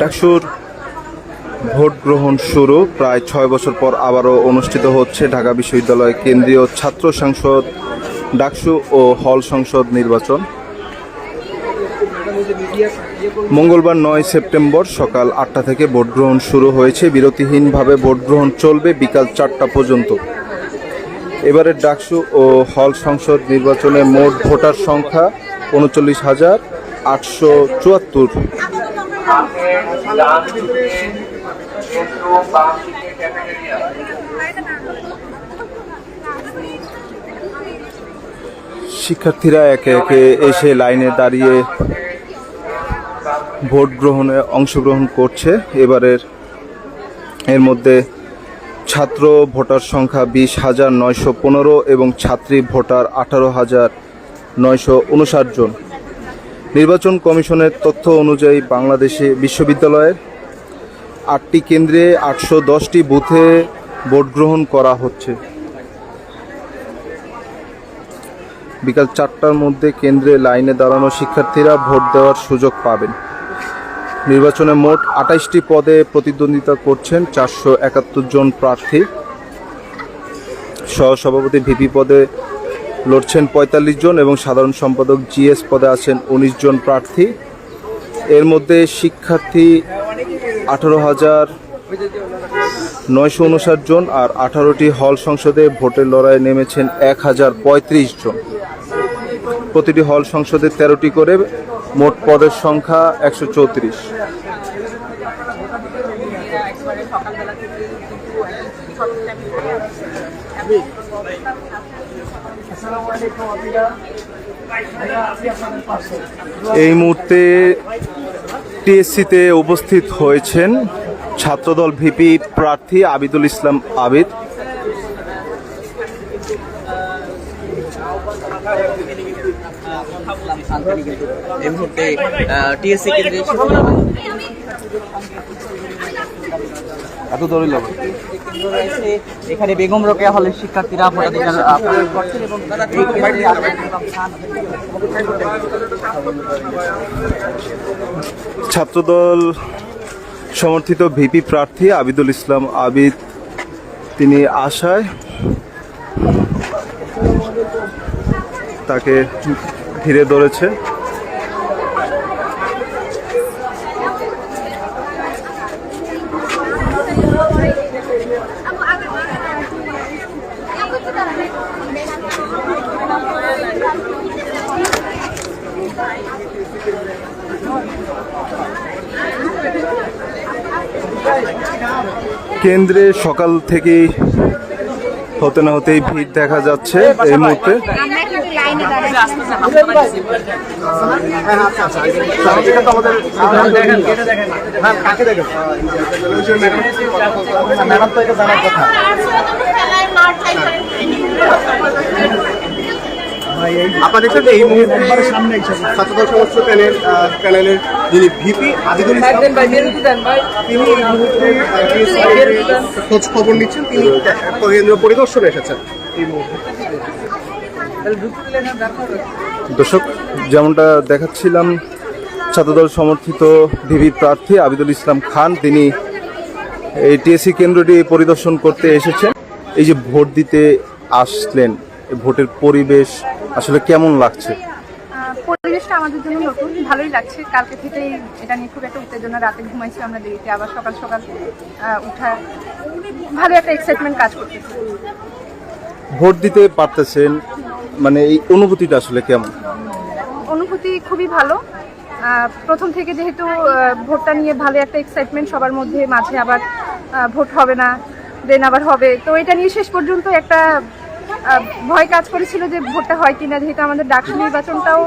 ডাকসুর ভোট গ্রহণ শুরু। প্রায় ছয় বছর পর আবারও অনুষ্ঠিত হচ্ছে ঢাকা বিশ্ববিদ্যালয় কেন্দ্রীয় ছাত্র সংসদ, ডাকসু ও হল সংসদ নির্বাচন। মঙ্গলবার নয় সেপ্টেম্বর সকাল আটটা থেকে ভোট গ্রহণ শুরু হয়েছে। বিরতিহীনভাবে ভোট গ্রহণ চলবে বিকাল চারটা পর্যন্ত। এবারের ডাকসু ও হল সংসদ নির্বাচনে মোট ভোটার সংখ্যা উনচল্লিশ হাজার আটশো চুয়াত্তর। শিক্ষার্থীরা একে একে এসে লাইনে দাঁড়িয়ে ভোট গ্রহণে অংশগ্রহণ করছে। এবারের এর মধ্যে ছাত্র ভোটার সংখ্যা বিশ হাজার নয়শো পনেরো এবং ছাত্রী ভোটার আঠারো হাজার নয়শো উনষাট জন। নির্বাচন কমিশনের তথ্য অনুযায়ী বাংলাদেশে বিশ্ববিদ্যালয়ের আটটি কেন্দ্রে আটশো দশটি বুথে ভোট গ্রহণ করা হচ্ছে। বিকাল চারটার মধ্যে কেন্দ্রে লাইনে দাঁড়ানো শিক্ষার্থীরা ভোট দেওয়ার সুযোগ পাবেন। নির্বাচনে মোট আঠাইশটি পদে প্রতিদ্বন্দ্বিতা করছেন চারশো একাত্তর জন প্রার্থী। সহসভাপতি ভিপি পদে লড়ছেন পঁয়তাল্লিশ জন এবং সাধারণ সম্পাদক জিএস পদে আছেন উনিশ জন প্রার্থী। এর মধ্যে শিক্ষার্থী আঠারো হাজার নয়শো উনষাট জন আর আঠারোটি হল সংসদে ভোটের লড়াইয়ে নেমেছেন এক হাজার পঁয়ত্রিশ জন। প্রতিটি হল সংসদে তেরোটি করে মোট পদের সংখ্যা একশো চৌত্রিশ। এই মুহূর্তে টিএসসিতে উপস্থিত হয়েছেন ছাত্রদল ভিপি প্রার্থী আবিদুল ইসলাম আবিদ। এই মুহূর্তে টিএসসি কেন্দ্রে এত দৌড়ি এখানে বেগম রোকেয়া হলের শিক্ষার্থীরা ভোটাধিকার প্রয়োগ করছেন এবং ছাত্রদল সমর্থিত ভিপি প্রার্থী আবিদুল ইসলাম আবিদ, তিনি আশায় তাকে ঘিরে ধরেছে। কেন্দ্রে সকাল থেকেই হতে না হতেই ভিড় দেখা যাচ্ছে এই মুহূর্তে। লাইনে আপনারা দেখছেন এই মুহূর্তে ছাত্রদল সমস্ত প্যানেল আহ, প্যানেলের যিনি ভিপি ইসলাম তিনি এই মুহূর্তে খোঁজ খবর নিচ্ছেন। তিনি কেন্দ্র পরিদর্শনে এসেছেন এই মুহূর্তে। দর্শক যেমনটা দেখাচ্ছিলাম ছাত্রদল সমর্থিত ভিভি প্রার্থী আবিদুল ইসলাম খান তিনি এই টিএসসি কেন্দ্রটি পরিদর্শন করতে এসেছেন। এই যে ভোট দিতে আসলেন ভোটের পরিবেশ আসলে কেমন লাগছে? পরিবেশটা আমাদের জন্য নতুন ভালোই লাগছে। কালকে থেকেই এটা নিয়ে খুব একটা উত্তেজনা রাতে ঘুমাইছি আমরা দেরিতে আবার সকাল সকাল উঠা ভালো একটা এক্সাইটমেন্ট কাজ করতেছে। ভোট দিতে পারতেছেন মানে এই অনুভূতিটা আসলে কেমন? অনুভূতি খুবই ভালো। প্রথম থেকে যেহেতু ভোটটা নিয়ে ভালো একটা এক্সাইটমেন্ট সবার মধ্যে, মাঝে আবার ভোট হবে না দেন আবার হবে। তো এটা নিয়ে শেষ পর্যন্ত একটা ভয় কাজ করেছিল যে ভোটটা হয় কিনা, যেহেতু আমাদের ডাকসু নির্বাচনটাও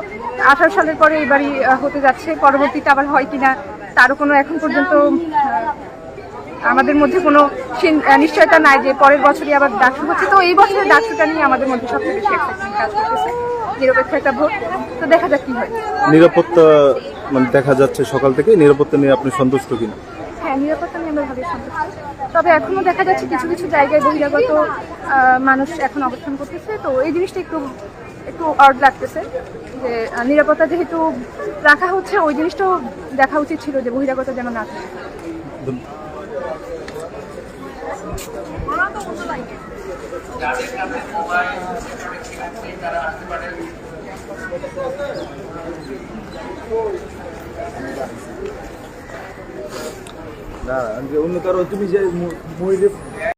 আঠারো সালের পরে এবারই হতে যাচ্ছে, পরবর্তীতে আবার হয় কিনা, তারও কোনো এখন পর্যন্ত আমাদের মধ্যে কোনো নিশ্চয়তা নাই যে পরের বছরই আবার ডাকসু হচ্ছে। তো এই বছরের ডাকসুটা নিয়ে আমাদের মধ্যে সবচেয়ে বেশি এক্সাইটমেন্ট কাজ করতেছে। নিরপেক্ষ একটা ভোট। তো দেখা যাক কি হয়। নিরাপত্তা মানে দেখা যাচ্ছে সকাল থেকে নিরাপত্তা নিয়ে আপনি সন্তুষ্ট কিনা? হ্যাঁ নিরাপত্তা নিয়ে আমরা ভালোই সন্তুষ্ট। তবে এখনও দেখা যাচ্ছে কিছু কিছু জায়গায় বহিরাগত মানুষ এখন অবস্থান করতেছে। তো এই জিনিসটা একটু একটু অড লাগতেছে যে নিরাপত্তা যেহেতু রাখা হচ্ছে ওই জিনিসটাও দেখা উচিত ছিল যে বহিরাগত যেন না থাকে। যাদের কাছে মোবাইল না অন্য কারও তুমি যে